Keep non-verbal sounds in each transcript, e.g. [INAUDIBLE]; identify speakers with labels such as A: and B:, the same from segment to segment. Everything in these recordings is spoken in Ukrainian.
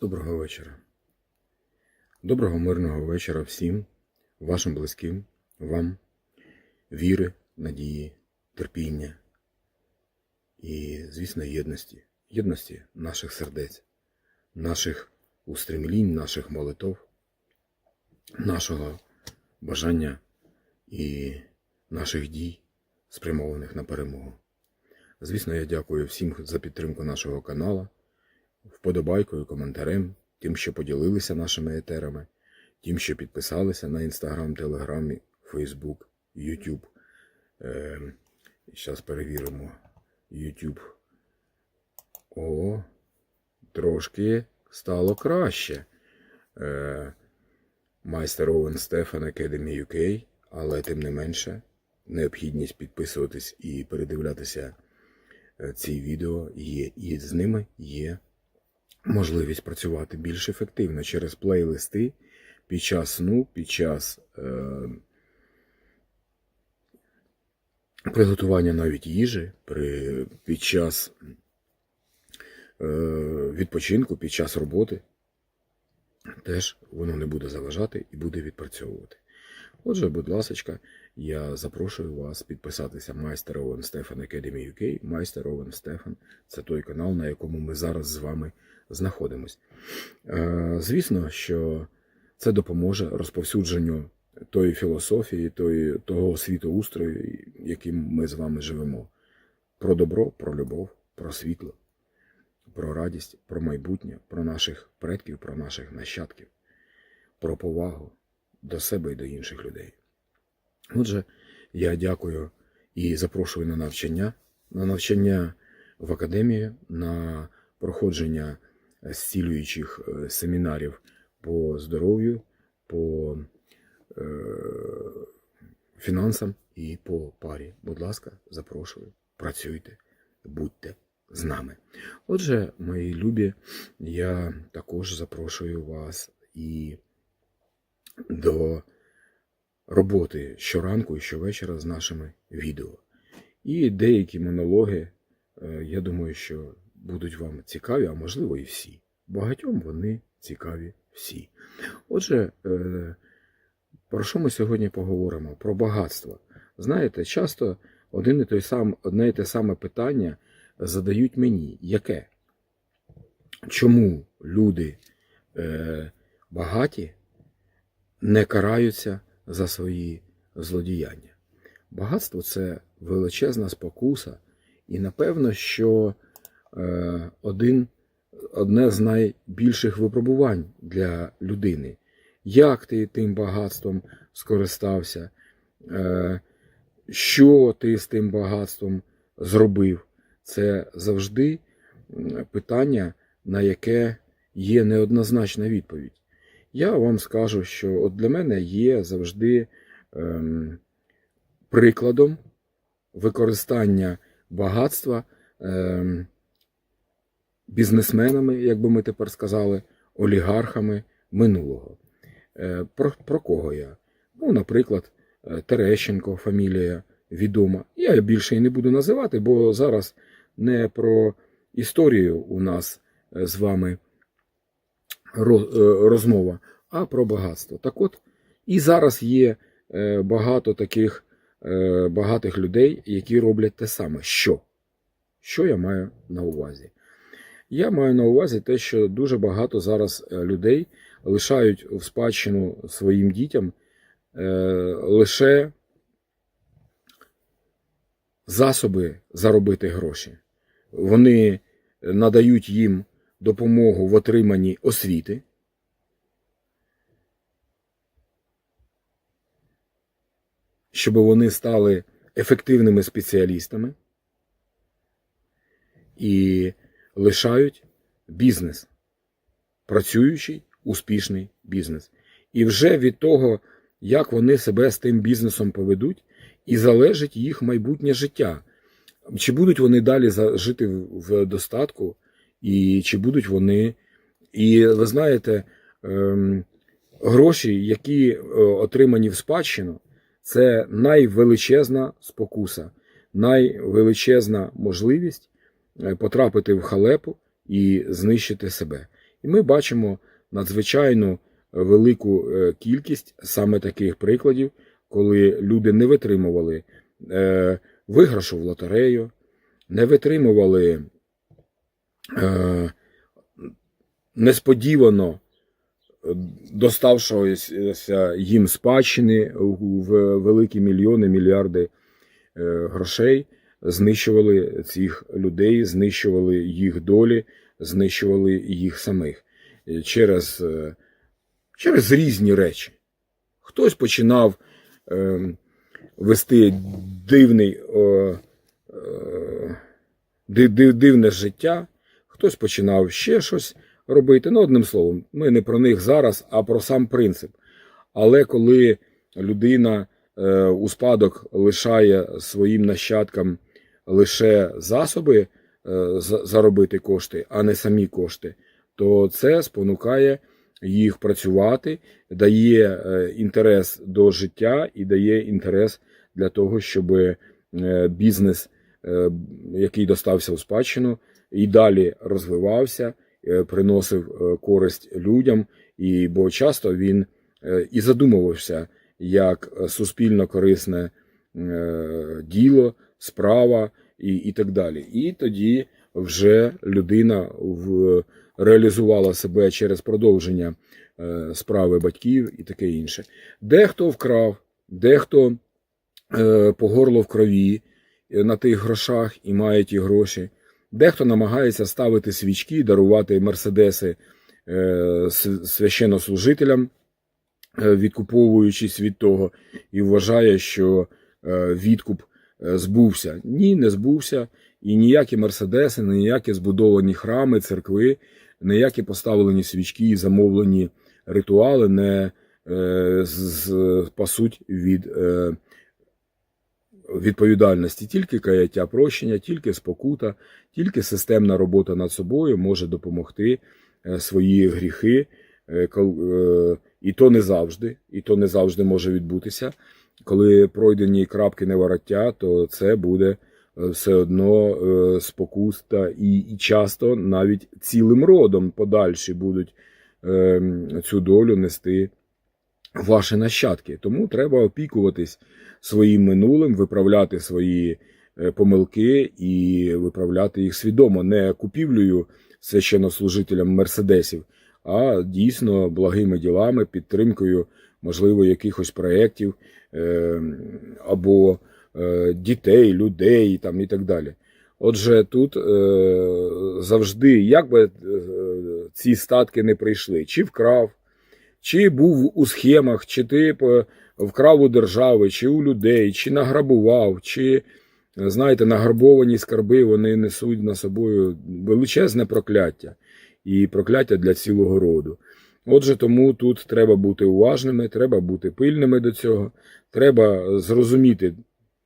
A: Доброго вечора. Доброго мирного вечора всім, вашим близьким, вам, віри, надії, терпіння і, звісно, єдності. Єдності наших сердець, наших устремлінь, наших молитов, нашого бажання і наших дій, спрямованих на перемогу. Звісно, я дякую всім за підтримку нашого каналу вподобайкою, коментарем, тим, що поділилися нашими етерами, тим, що підписалися на Інстаграм, Телеграм, Фейсбук, Ютуб. Зараз перевіримо Ютуб. О, трошки стало краще. Е, Майстер Овен Стефан Academy UK, але тим не менше, необхідність підписуватись і передивлятися е, ці відео є, і з ними є можливість працювати більш ефективно через плейлисти під час сну, під час е, приготування навіть їжі, при, під час е, відпочинку, під час роботи. Теж воно не буде заважати і буде відпрацьовувати. Отже, будь ласка, я запрошую вас підписатися Майстер Овен Стефан Academy UK. Майстер Овен Стефан це той канал, на якому ми зараз з вами знаходимось. Е, Звісно, що це допоможе розповсюдженню тої філософії, тої, того світоустрою, яким ми з вами живемо. Про добро, про любов, про світло, про радість, про майбутнє, про наших предків, про наших нащадків, про повагу до себе і до інших людей. Отже, я дякую і запрошую на навчання, на навчання в академії, на проходження зцілюючих е, семінарів по здоров'ю, по е, фінансам і по парі. Будь ласка, запрошую, працюйте, будьте з нами. Отже, мої любі, я також запрошую вас і до роботи щоранку і щовечора з нашими відео. І деякі монологи, е, я думаю, що будуть вам цікаві, а можливо і всі. Багатьом вони цікаві всі. Отже, е, про що ми сьогодні поговоримо? Про багатство. Знаєте, часто один і той сам, одне і те саме питання задають мені. Яке? Чому люди е, багаті не караються за свої злодіяння? Багатство це величезна спокуса, і напевно, що один, одне з найбільших випробувань для людини. Як ти тим багатством скористався? Е, що ти з тим багатством зробив? Це завжди питання, на яке є неоднозначна відповідь. Я вам скажу, що от для мене є завжди ем, прикладом використання багатства ем, бізнесменами, як би ми тепер сказали, олігархами минулого. Е, про, про кого я? Ну, наприклад, Терещенко, фамілія відома. Я більше і не буду називати, бо зараз не про історію у нас з вами розмова, а про багатство. Так от, і зараз є багато таких багатих людей, які роблять те саме. Що? Що я маю на увазі? Я маю на увазі те, що дуже багато зараз людей лишають в спадщину своїм дітям лише засоби заробити гроші. Вони надають їм допомогу в отриманні освіти. Щоб вони стали ефективними спеціалістами і лишають бізнес, працюючий, успішний бізнес. І вже від того, як вони себе з тим бізнесом поведуть, і залежить їх майбутнє життя. Чи будуть вони далі жити в достатку, і чи будуть вони. І ви знаєте, ем, гроші, які е, отримані в спадщину, це найвеличезна спокуса, найвеличезна можливість потрапити в халепу і знищити себе. І ми бачимо надзвичайно велику е, кількість саме таких прикладів, коли люди не витримували е, виграшу в лотерею, не витримували е, несподівано доставшося їм спадщини в великі мільйони, мільярди е, грошей, знищували цих людей, знищували їх долі, знищували їх самих Е, через, е, через різні речі. Хтось починав е, вести дивний, е, е, див- див- дивне життя, хтось починав ще щось робити. Ну, одним словом, ми не про них зараз, а про сам принцип. Але коли людина е, у спадок лишає своїм нащадкам лише засоби е, заробити кошти, а не самі кошти, то це спонукає їх працювати, дає е, інтерес до життя і дає інтерес для того, щоб е, бізнес, який достався у спадщину, і далі розвивався, приносив користь людям, і бо часто він і задумувався як суспільно корисне діло, справа і, і так далі. І тоді вже людина в, реалізувала себе через продовження е, справи батьків і таке інше. Дехто вкрав, дехто е, по горло в крові е, на тих грошах і має ті гроші. Дехто намагається ставити свічки, дарувати мерседеси е, священнослужителям, е, відкуповуючись від того, і вважає, що е, відкуп е, збувся. Ні, не збувся. І ніякі мерседеси, ніякі збудовані храми, церкви, ніякі поставлені свічки і замовлені ритуали не е, спасуть від е, відповідальності. Тільки каяття прощення, тільки спокута, тільки системна робота над собою може допомогти е, свої гріхи. е, е, І то не завжди, і то не завжди може відбутися. Коли пройдені крапки невороття, то це буде е, все одно е, спокуста, і, і часто навіть цілим родом подальші будуть е, цю долю нести ваші нащадки. Тому треба опікуватись своїм минулим, виправляти свої помилки і виправляти їх свідомо, не купівлею священнослужителям мерседесів, а дійсно благими ділами, підтримкою, можливо, якихось проєктів е, або е, дітей, людей там, і так далі. Отже, тут е, завжди, як би ці статки не прийшли, чи вкрав, чи був у схемах, чи ти вкрав у держави, чи у людей, чи награбував, чи, знаєте, награбовані скарби вони несуть на собою величезне прокляття і прокляття для цілого роду. Отже, тому тут треба бути уважними, треба бути пильними до цього, треба зрозуміти,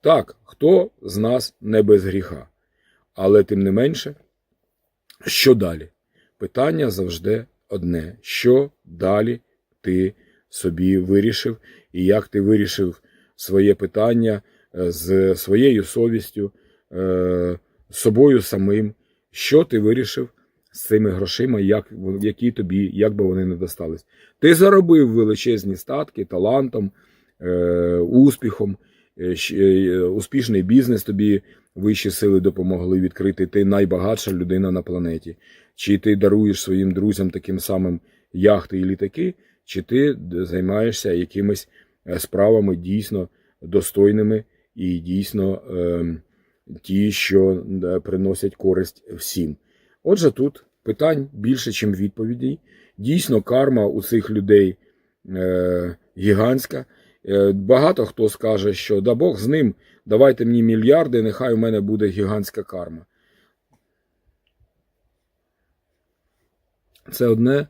A: так, хто з нас не без гріха. Але тим не менше, що далі? Питання завжди одне: що далі ти собі вирішив, і як ти вирішив своє питання е, з своєю совістю, е, з собою самим, що ти вирішив з цими грошима, як, які тобі, як би вони не достались. Ти заробив величезні статки талантом, е, успіхом, е, е, успішний бізнес тобі вищі сили допомогли відкрити. Ти найбагатша людина на планеті. Чи ти даруєш своїм друзям таким самим яхти і літаки, чи ти займаєшся якимись е, справами дійсно достойними і дійсно е, ті, що приносять користь всім. Отже, тут питань більше, ніж відповідей. Дійсно, карма у цих людей е, гігантська. Е, багато хто скаже, що да Бог з ним, давайте мені мільярди, нехай у мене буде гігантська карма. Це одне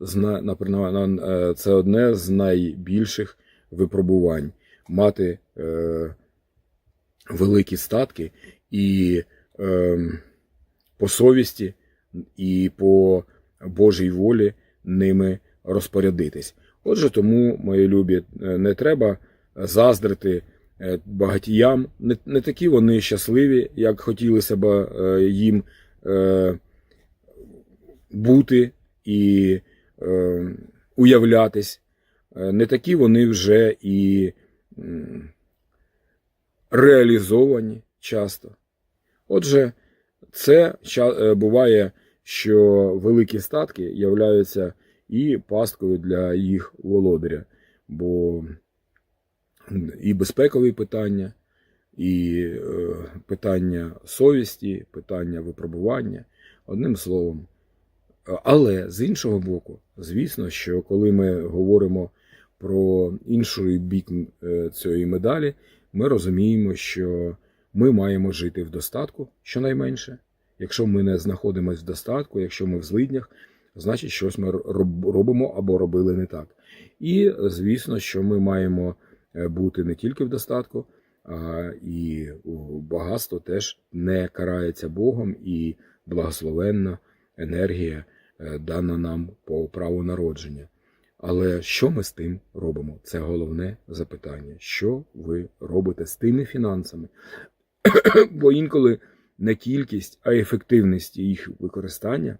A: з е, це одне з найбільших випробувань мати е, великі статки і е, по совісті і по Божій волі ними розпорядитись. Отже, тому, мої любі, е, не треба заздрити е, багатіям. Не, не такі вони щасливі, як хотілося б е, їм бути і уявлятись, не такі вони вже і реалізовані часто. Отже, це буває, що великі статки являються і пасткою для їх володаря, бо і безпекові питання, і е, питання совісті, питання випробування, одним словом. Але з іншого боку, звісно, що коли ми говоримо про інший бік е, цієї медалі, ми розуміємо, що ми маємо жити в достатку щонайменше. Якщо ми не знаходимося в достатку, якщо ми в злиднях, значить щось ми робимо або робили не так. І звісно, що ми маємо е, бути не тільки в достатку, а і багатство теж не карається Богом і благословенна енергія е, дана нам по праву народження. Але що ми з тим робимо? Це головне запитання. Що ви робите з тими фінансами? [CLEARS THROAT] Бо інколи не кількість, а ефективність їх використання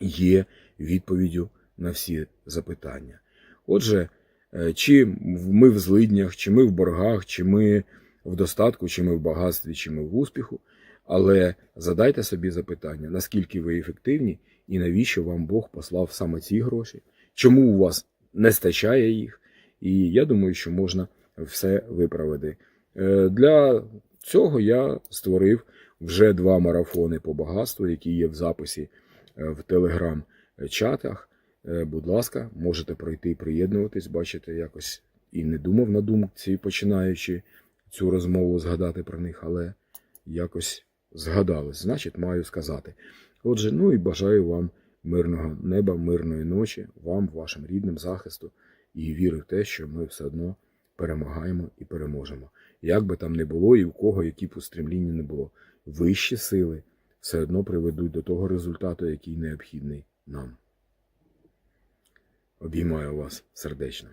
A: є відповіддю на всі запитання. Отже, е, чи ми в злиднях, чи ми в боргах, чи ми в достатку, чи ми в багатстві, чи ми в успіху, але задайте собі запитання, наскільки ви ефективні і навіщо вам Бог послав саме ці гроші, чому у вас не стачає їх, і я думаю, що можна все виправити. Е, Для цього я створив вже два марафони по багатству, які є в записі е, в телеграм-чатах. Е, Будь ласка, можете пройти і приєднуватись, бачите, якось і не думав на думці, починаючи цю розмову згадати про них, але якось згадалось. Значить, маю сказати. Отже, ну і бажаю вам мирного неба, мирної ночі, вам, вашим рідним захисту, і вірю в те, що ми все одно перемагаємо і переможемо. Як би там не було, і у кого які б устремління не було, вищі сили все одно приведуть до того результату, який необхідний нам. Обіймаю вас сердечно.